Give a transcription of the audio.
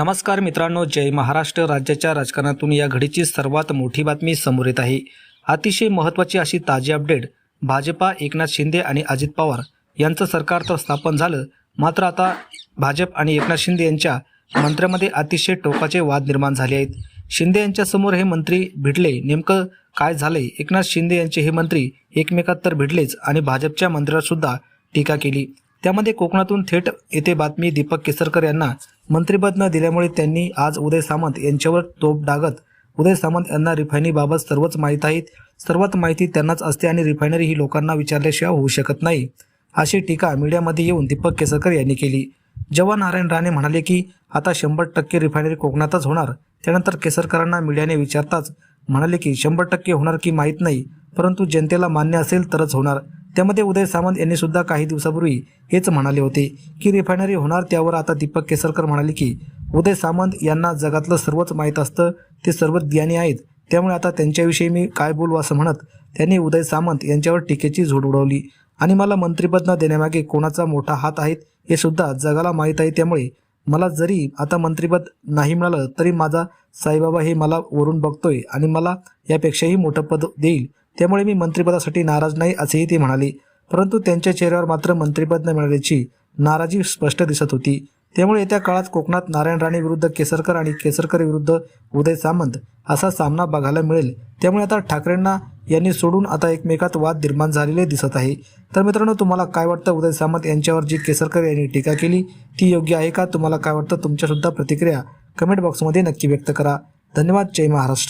नमस्कार मित्रांनो जय महाराष्ट्र. राज्याच्या राजकारणातून या घडीची सर्वात मोठी बातमी समोर येत आहे. अतिशय महत्त्वाची अशी ताजी अपडेट भाजपा एकनाथ शिंदे आणि अजित पवार यांचं सरकार तर स्थापन झालं मात्र आता भाजप आणि एकनाथ शिंदे यांच्या मंत्र्यामध्ये अतिशय टोकाचे वाद निर्माण झाले आहेत. शिंदे यांच्यासमोर हे मंत्री भिडले नेमकं काय झालंय? एकनाथ शिंदे यांचे हे मंत्री एकमेकात तर भिडलेच आणि भाजपच्या मंत्र्यासुद्धा टीका केली. त्यामध्ये कोकणातून थेट येथे बातमी दीपक केसरकर यांना मंत्रिपद न दिल्यामुळे त्यांनी आज उदय सामंत यांच्यावर तोप डागत उदय सामंत यांना रिफायनरीबाबत सर्वच माहीत आहेत. सर्वात माहिती त्यांनाच असते आणि रिफायनरी ही लोकांना विचारल्याशिवाय होऊ शकत नाही अशी टीका मीडियामध्ये येऊन दीपक केसरकर यांनी केली. जेव्हा नारायण राणे म्हणाले की आता शंभर टक्के रिफायनरी कोकणातच होणार. त्यानंतर केसरकरांना मीडियाने विचारताच म्हणाले की शंभर टक्के होणार की माहीत नाही परंतु जनतेला मान्य असेल तरच होणार. त्यामध्ये उदय सामंत यांनी सुद्धा काही दिवसापूर्वी हेच म्हणाले होते की रिफायनरी होणार त्यावर आता दीपक केसरकर म्हणाले की उदय सामंत यांना जगातलं सर्वच माहीत असतं ते सर्व ज्ञानी आहेत त्यामुळे आता त्यांच्याविषयी मी काय बोलू असं म्हणत त्यांनी उदय सामंत यांच्यावर टीकेची झोड उडवली. आणि मला मंत्रिपद न देण्यामागे कोणाचा मोठा हात आहे हे सुद्धा जगाला माहीत आहे त्यामुळे मला जरी आता मंत्रिपद नाही मिळालं तरी माझा साईबाबा हे मला वरून बघतोय आणि मला यापेक्षाही मोठं पद देईल त्यामुळे मी मंत्रिपदासाठी नाराज नाही असेही ते म्हणाले. परंतु त्यांच्या चेहऱ्यावर मात्र मंत्रिपद न मिळाल्याची नाराजी स्पष्ट दिसत होती. त्यामुळे येत्या काळात कोकणात नारायण राणे विरुद्ध केसरकर आणि केसरकर विरुद्ध उदय सामंत असा सामना बघायला मिळेल. त्यामुळे आता ठाकरेंना यांनी सोडून आता एकमेकात वाद निर्माण झालेले दिसत आहे. तर मित्रांनो तुम्हाला काय वाटतं? उदय सामंत यांच्यावर जी केसरकर यांनी टीका केली ती योग्य आहे का? तुम्हाला काय वाटतं? तुमच्यासुद्धा प्रतिक्रिया कमेंट बॉक्समध्ये नक्की व्यक्त करा. धन्यवाद. जय महाराष्ट्र.